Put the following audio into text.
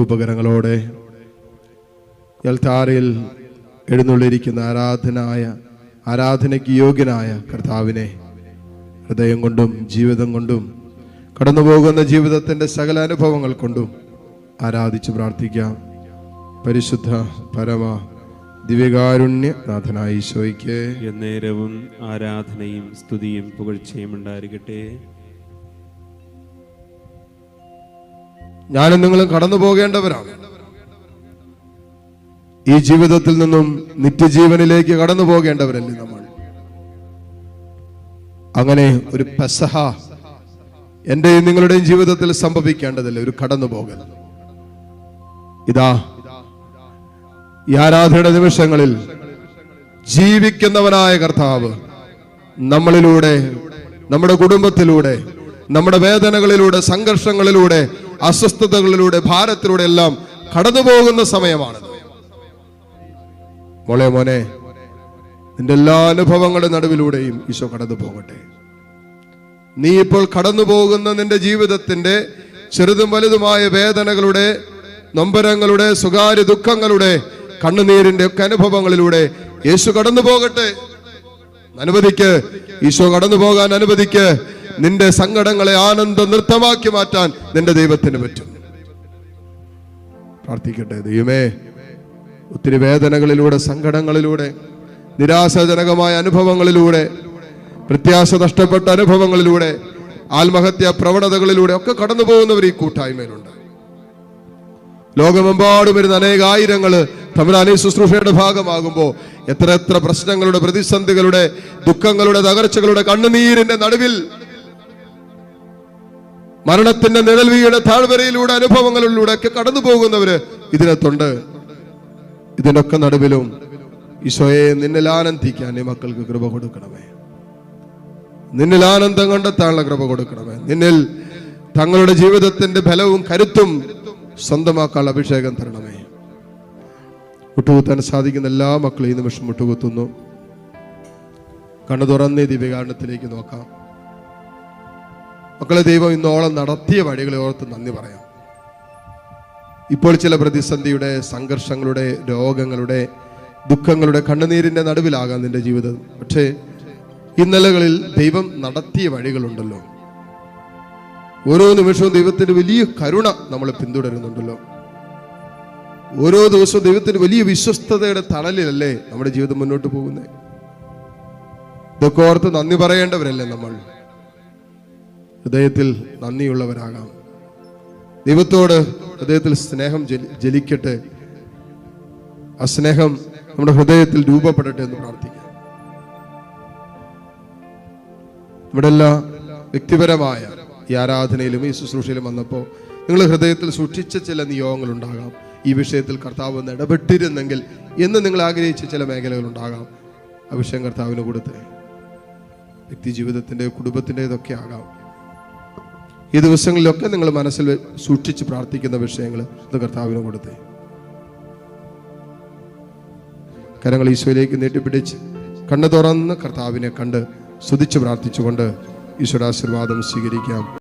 ഉപകരണങ്ങളോടെ എൽത്താരയിൽ എഴുന്നള്ളിരിക്കുന്ന ആരാധനായ ആരാധനയ്ക്ക് യോഗ്യനായ കർത്താവിനെ ഹൃദയം കൊണ്ടും ജീവിതം കൊണ്ടും കടന്നുപോകുന്ന ജീവിതത്തിന്റെ സകല അനുഭവങ്ങൾ കൊണ്ടും ആരാധിച്ച് പ്രാർത്ഥിക്കാം. പരിശുദ്ധ പരമ ദിവ്യകാരുണ്യനാഥനായ ഈശോയ്ക്ക് എന്നേരവും ആരാധനയും സ്തുതിയും പുകഴ്ചയും ഉണ്ടായിരിക്കട്ടെ. ഞാനും നിങ്ങളും കടന്നു പോകേണ്ടവരാണ്. ഈ ജീവിതത്തിൽ നിന്നും നിത്യജീവനിലേക്ക് കടന്നു പോകേണ്ടവരല്ലേ നമ്മൾ? അങ്ങനെ ഒരു പെസഹ എന്റെയും നിങ്ങളുടെയും ജീവിതത്തിൽ സംഭവിക്കേണ്ടതല്ലേ? ഒരു കടന്നു പോകൽ. ഇതാ ഈ ആരാധനയുടെ നിമിഷങ്ങളിൽ ജീവിക്കുന്നവനായ കർത്താവ് നമ്മളിലൂടെ നമ്മുടെ കുടുംബത്തിലൂടെ നമ്മുടെ വേദനകളിലൂടെ സംഘർഷങ്ങളിലൂടെ അസ്വസ്ഥതകളിലൂടെ ഭാരത്തിലൂടെ എല്ലാം കടന്നു പോകുന്ന സമയമാണ് മോളെ മോനെ നിന്റെ എല്ലാ അനുഭവങ്ങളുടെ നടുവിലൂടെയും ഈശോ കടന്നു പോകട്ടെ നീ ഇപ്പോൾ കടന്നു പോകുന്ന നിന്റെ ജീവിതത്തിന്റെ ചെറുതും വലുതുമായ വേദനകളുടെ നൊമ്പരങ്ങളുടെ സ്വകാര്യ ദുഃഖങ്ങളുടെ കണ്ണുനീരിന്റെ ഒക്കെ അനുഭവങ്ങളിലൂടെ യേശു കടന്നു പോകട്ടെ അനുവദിക്ക് ഈശോ കടന്നു പോകാൻ അനുവദിക്ക്. നിന്റെ സങ്കടങ്ങളെ ആനന്ദ നൃത്തമാക്കി മാറ്റാൻ നിന്റെ ദൈവത്തിന് പറ്റും. പ്രാർത്ഥിക്കട്ടെ ദൈവമേ. ഒത്തിരി വേദനകളിലൂടെ സങ്കടങ്ങളിലൂടെ നിരാശാജനകമായ അനുഭവങ്ങളിലൂടെ പ്രത്യാശ നഷ്ടപ്പെട്ട അനുഭവങ്ങളിലൂടെ ആത്മഹത്യ പ്രവണതകളിലൂടെ ഒക്കെ കടന്നു പോകുന്നവർ ഈ കൂട്ടായ്മയിലുണ്ട്. ലോകമെമ്പാടും വരുന്ന ആയിരങ്ങൾ തമിഴ് ശുശ്രൂഷയുടെ ഭാഗമാകുമ്പോൾ എത്ര എത്ര പ്രശ്നങ്ങളുടെ പ്രതിസന്ധികളുടെ ദുഃഖങ്ങളുടെ തകർച്ചകളുടെ കണ്ണുനീരിന്റെ നടുവിൽ മരണത്തിന്റെ നിഴൽവിയുടെ താഴ്വരയിലൂടെ അനുഭവങ്ങളിലൂടെ ഒക്കെ കടന്നു പോകുന്നവര് ഇതിനകത്തുണ്ട്. ഇതിനൊക്കെ നടുവിലും ഈശോയെ നിന്നിൽ ആനന്ദിക്കാൻ ഈ മക്കൾക്ക് കൃപ കൊടുക്കണമേ. നിന്നിൽ ആനന്ദം കണ്ടെത്താനുള്ള കൃപ കൊടുക്കണമേ. നിന്നിൽ തങ്ങളുടെ ജീവിതത്തിന്റെ ഫലവും കരുത്തും സ്വന്തമാക്കാനുള്ള അഭിഷേകം തരണമേ. മുട്ടുകുത്താൻ സാധിക്കുന്ന എല്ലാ മക്കളും ഈ നിമിഷം മുട്ടുകുത്തുന്നു കണ്ണു തുറന്നേ ദിവ്യകാരണത്തിലേക്ക് നോക്കാം. മക്കളെ ദൈവം ഇന്നോളം നടത്തിയ വഴികളെ ഓർത്ത് നന്ദി പറയാം. ഇപ്പോൾ ചില പ്രതിസന്ധിയുടെ സംഘർഷങ്ങളുടെ രോഗങ്ങളുടെ ദുഃഖങ്ങളുടെ കണ്ണുനീരിന്റെ നടുവിലാകാം നിന്റെ ജീവിതം. പക്ഷേ ഇന്നലകളിൽ ദൈവം നടത്തിയ വഴികളുണ്ടല്ലോ. ഓരോ നിമിഷവും ദൈവത്തിന്റെ വലിയ കരുണ നമ്മൾ പിന്തുടരുന്നുണ്ടല്ലോ. ഓരോ ദിവസവും ദൈവത്തിന്റെ വലിയ വിശ്വസ്തതയുടെ തണലിലല്ലേ നമ്മുടെ ജീവിതം മുന്നോട്ട് പോകുന്നത്? ഇതൊക്കെ ഓർത്ത് നന്ദി പറയേണ്ടവരല്ലേ നമ്മൾ? ഹൃദയത്തിൽ നന്ദിയുള്ളവരാകാം. ദൈവത്തോട് ഹൃദയത്തിൽ സ്നേഹം ജലിക്കട്ടെ. ആ സ്നേഹം നമ്മുടെ ഹൃദയത്തിൽ രൂപപ്പെടട്ടെ എന്ന് പ്രാർത്ഥിക്കാം. ഇവിടെ എല്ലാ വ്യക്തിപരമായ ഈ ആരാധനയിലും ഈ ശുശ്രൂഷയിലും വന്നപ്പോൾ നിങ്ങൾ ഹൃദയത്തിൽ സൂക്ഷിച്ച ചില നിയോഗങ്ങൾ ഉണ്ടാകാം ഈ വിഷയത്തിൽ കർത്താവ് ഒന്ന് ഇടപെട്ടിരുന്നെങ്കിൽ എന്ന് നിങ്ങൾ ആഗ്രഹിച്ച ചില ആ വിഷയം കർത്താവിന് കൊടുത്തേ വ്യക്തി ജീവിതത്തിന്റെ കുടുംബത്തിന്റെ ഇതൊക്കെ ആകാം. ഈ ദിവസങ്ങളിലൊക്കെ നിങ്ങൾ മനസ്സിൽ സൂക്ഷിച്ച് പ്രാർത്ഥിക്കുന്ന വിഷയങ്ങൾ ഇത് കർത്താവിന് കൊടുത്തേ. കരങ്ങൾ ഈശോയിലേക്ക് നീട്ടിപ്പിടിച്ച് കണ്ണു തുറന്ന് കർത്താവിനെ കണ്ട് സ്തുതിച്ച് പ്രാർത്ഥിച്ചുകൊണ്ട് ഈശ്വരാശീർവാദം സ്വീകരിക്കാം.